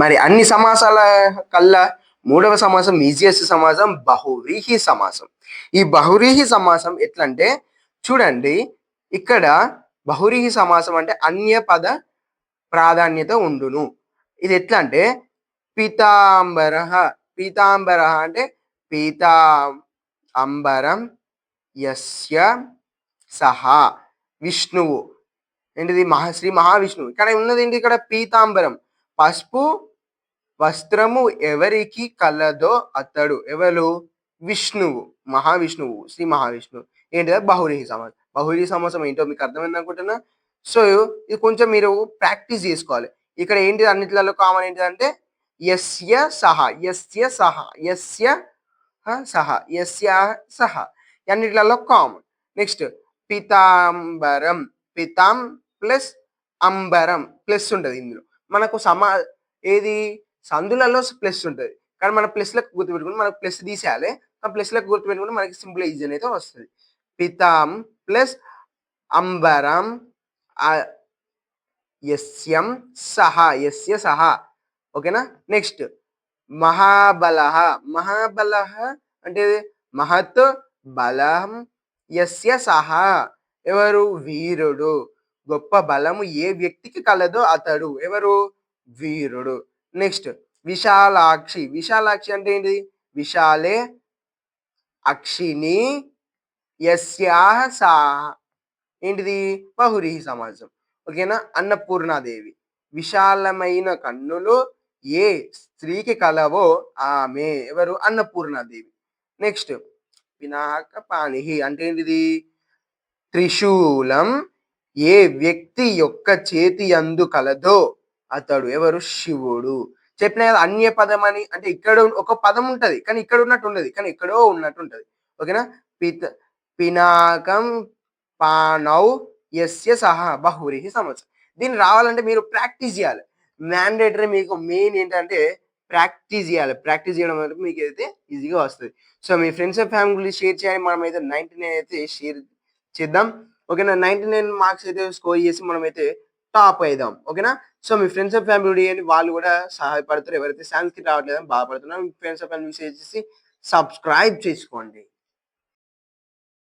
మరి అన్ని సమాసాల కల్లా మూడవ సమాసం ఈజియస్ట్ సమాసం బహువ్రీహి సమాసం. ఈ బహురీహి సమాసం ఎట్లంటే చూడండి ఇక్కడ బహురీహి సమాసం అంటే అన్య పద ప్రాధాన్యత ఉండును. ఇది ఎట్లా అంటే పీతాంబర పీతాంబర అంటే పీతా అంబరం యస్య సహా విష్ణువు. ఏంటిది? మహా శ్రీ మహావిష్ణువు. ఇక్కడ ఉన్నది ఏంటి ఇక్కడ పీతాంబరం. పసుపు వస్త్రము ఎవరికి కలదో అతడు. ఎవరు? విష్ణువు. మహావిష్ణువు. శ్రీ మహావిష్ణువు. ఏంటిది? బహురీహి సమాసం. బహురీహి సమాసం ఏంటో మీకు అర్థమైంది అనుకుంటున్నా? సో ఇది కొంచెం మీరు ప్రాక్టీస్ చేసుకోవాలి. ఇక్కడ ఏంటి? అన్నిట్లలో కామన్ ఏంటిదంటే యస్య సహ. యస్య సహ. ఎస్య సహ. యస్య సహ. అన్నిట్లలో కామన్. నెక్స్ట్ పితాంబరం. పితాం ప్లస్ అంబరం. ప్లస్ ఉంటుంది ఇందులో. మనకు సమా ఏది? సందులలో ప్లస్ ఉంటుంది. కానీ మన ప్లస్లకు గుర్తుపెట్టుకుని మనకు ప్లస్ తీసేయాలి. ఆ ప్లస్లకు గుర్తుపెట్టుకుని మనకి సింపుల్ ఈజీ అయితే వస్తుంది. పితాం ప్లస్ అంబరం ఆ, సహా సహ యస్య సహ. ఓకేనా? నెక్స్ట్ మహాబలహ. మహాబలహ అంటే మహత్ బలం యస్య సహ. ఎవరు? వీరుడు. గొప్ప బలము ఏ వ్యక్తికి కలదో అతడు ఎవరు? వీరుడు. నెక్స్ట్ విశాలాక్షి. విశాలాక్షి అంటే ఏంటి? విశాలే అక్షిని యస్యా సా ఏంటిది? బహురీహి సమాజం. ఓకేనా? అన్నపూర్ణాదేవి. విశాలమైన కన్నులు ఏ స్త్రీకి కలవో ఆమె ఎవరు? అన్నపూర్ణాదేవి. నెక్స్ట్ పినాక పాణిహి అంటే ఏంటిది? త్రిశూలం ఏ వ్యక్తి యొక్క చేతి అందు కలదో అతడు ఎవరు? శివుడు. చెప్పిన కదా అన్య పదం అని అంటే ఇక్కడ ఒక పదం ఉంటది కానీ ఇక్కడ ఉన్నట్టు ఉండదు కానీ ఎక్కడో ఉన్నట్టు ఉంటది. ఓకేనా? పిత పినాకం పానౌ ఎస్య సహ బహురిహి సంవత్సరం దీన్ని రావాలంటే మీరు ప్రాక్టీస్ చేయాలి. మ్యాండేటరీ మీకు మెయిన్ ఏంటంటే ప్రాక్టీస్ చేయాలి. ప్రాక్టీస్ చేయడం వల్ల మీకు అయితే ఈజీగా వస్తుంది. సో మీ ఫ్రెండ్స్ అండ్ ఫ్యామిలీ షేర్ చేయాలి. మనం అయితే నైన్టీ నైన్ అయితే షేర్ చేద్దాం. ఓకేనా? నైన్టీ నైన్ మార్క్స్ అయితే స్కోర్ చేసి మనం అయితే టాప్ అయిదాం. ఓకేనా? సో మీ ఫ్రెండ్స్ అండ్ ఫ్యామిలీ అని వాళ్ళు కూడా సహాయపడతారు. ఎవరైతే సాంస్క్రిట్ రావట్లేదని బాధపడుతున్నారు మీ ఫ్రెండ్స్ అండ్ ఫ్యామిలీ చేసి సబ్స్క్రైబ్ చేసుకోండి.